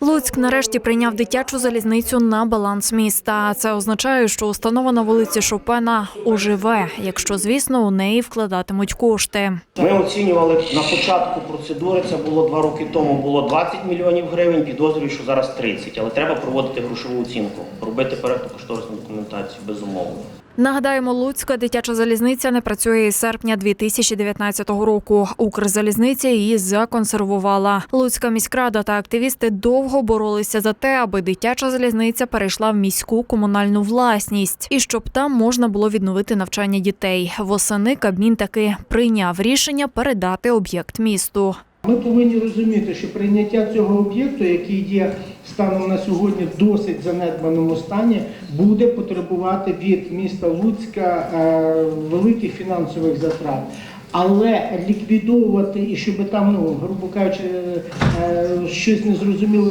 Луцьк нарешті прийняв дитячу залізницю на баланс міста. Це означає, що установа на вулиці Шопена оживе, якщо звісно у неї вкладатимуть кошти. Ми оцінювали на початку процедури. Це було два роки тому. Було 20 мільйонів гривень. Підозрюю, що зараз 30. Але треба проводити грошову оцінку, робити кошторисну документацію безумовно. Нагадаємо, Луцька дитяча залізниця не працює із серпня 2019 року. Укрзалізниця її законсервувала. Луцька міськрада та активісти довго боролися за те, аби дитяча залізниця перейшла в міську комунальну власність і щоб там можна було відновити навчання дітей. Восени Кабмін таки прийняв рішення передати об'єкт місту. Ми повинні розуміти, що прийняття цього об'єкту, який є станом на сьогодні в досить занедбаному стані, буде потребувати від міста Луцька е, великих фінансових затрат. Але ліквідовувати і щоб там, ну грубо кажучи, е, щось незрозуміле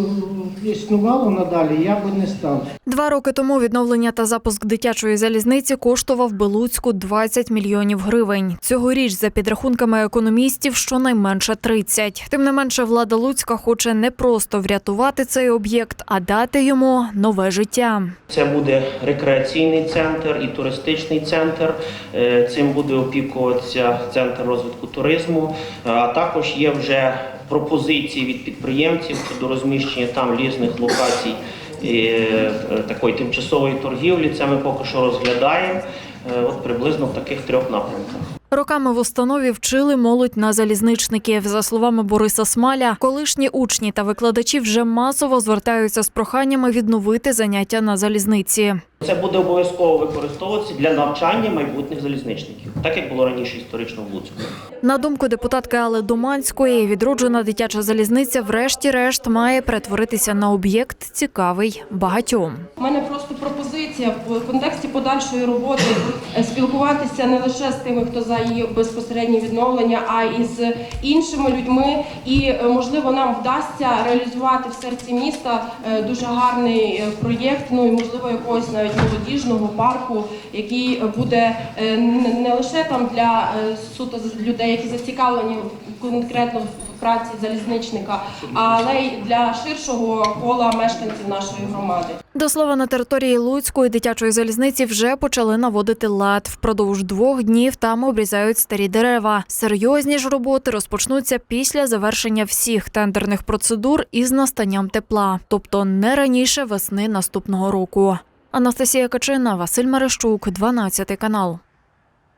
існувало надалі, я би не став. Два роки тому відновлення та запуск дитячої залізниці коштував би Луцьку 20 мільйонів гривень. Цьогоріч, за підрахунками економістів, щонайменше 30. Тим не менше, влада Луцька хоче не просто врятувати цей об'єкт, а дати йому нове життя. Це буде рекреаційний центр і туристичний центр. Е, Цим буде опікуватися центр розвитку туризму. Е, А також є вже пропозиції від підприємців щодо розміщення там різних локацій е, е, такої тимчасової торгівлі. Це ми поки що розглядаємо. Е, От приблизно в таких трьох напрямках. Роками в установі вчили молодь на залізничників. За словами Бориса Смаля, колишні учні та викладачі вже масово звертаються з проханнями відновити заняття на залізниці. Це буде обов'язково використовуватися для навчання майбутніх залізничників, так як було раніше історично в Луцьку. На думку депутатки Алли Доманської, відроджена дитяча залізниця, врешті-решт, має перетворитися на об'єкт цікавий багатьом. У мене просто пропозиція в контексті подальшої роботи спілкуватися не лише з тими, хто за її безпосереднє відновлення, а і з іншими людьми. І е, можливо нам вдасться реалізувати в серці міста е, дуже гарний е, проєкт. Ну і можливо якогось навіть молодіжного парку, який буде не лише там для суто людей, які зацікавлені конкретно в праці залізничника, але й для ширшого кола мешканців нашої громади. До слова, на території Луцької дитячої залізниці вже почали наводити лад. Впродовж двох днів там обрізають старі дерева. Серйозні ж роботи розпочнуться після завершення всіх тендерних процедур із настанням тепла, тобто не раніше весни наступного року. Анастасія Качина, Василь Мерещук, 12 канал.